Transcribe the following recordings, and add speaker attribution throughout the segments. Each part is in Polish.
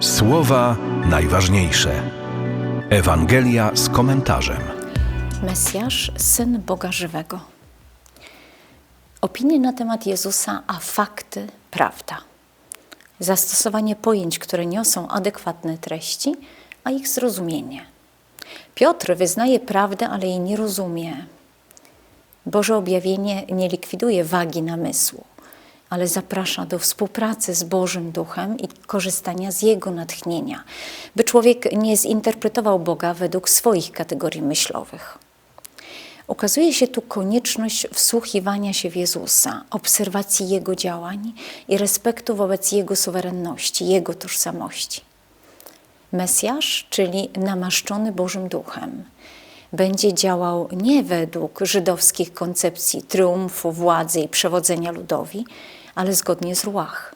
Speaker 1: Słowa najważniejsze. Ewangelia z komentarzem.
Speaker 2: Mesjasz, syn Boga żywego. Opinie na temat Jezusa, a fakty prawda. Zastosowanie pojęć, które niosą adekwatne treści, a ich zrozumienie. Piotr wyznaje prawdę, ale jej nie rozumie. Boże objawienie nie likwiduje wagi namysłu, ale zaprasza do współpracy z Bożym Duchem i korzystania z Jego natchnienia, by człowiek nie zinterpretował Boga według swoich kategorii myślowych. Ukazuje się tu konieczność wsłuchiwania się w Jezusa, obserwacji Jego działań i respektu wobec Jego suwerenności, Jego tożsamości. Mesjasz, czyli namaszczony Bożym Duchem, będzie działał nie według żydowskich koncepcji triumfu, władzy i przewodzenia ludowi, ale zgodnie z ruach.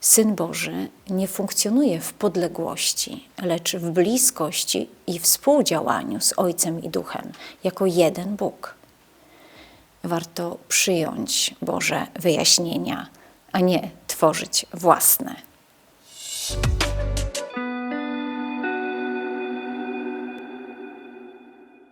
Speaker 2: Syn Boży nie funkcjonuje w podległości, lecz w bliskości i współdziałaniu z Ojcem i Duchem, jako jeden Bóg. Warto przyjąć Boże wyjaśnienia, a nie tworzyć własne.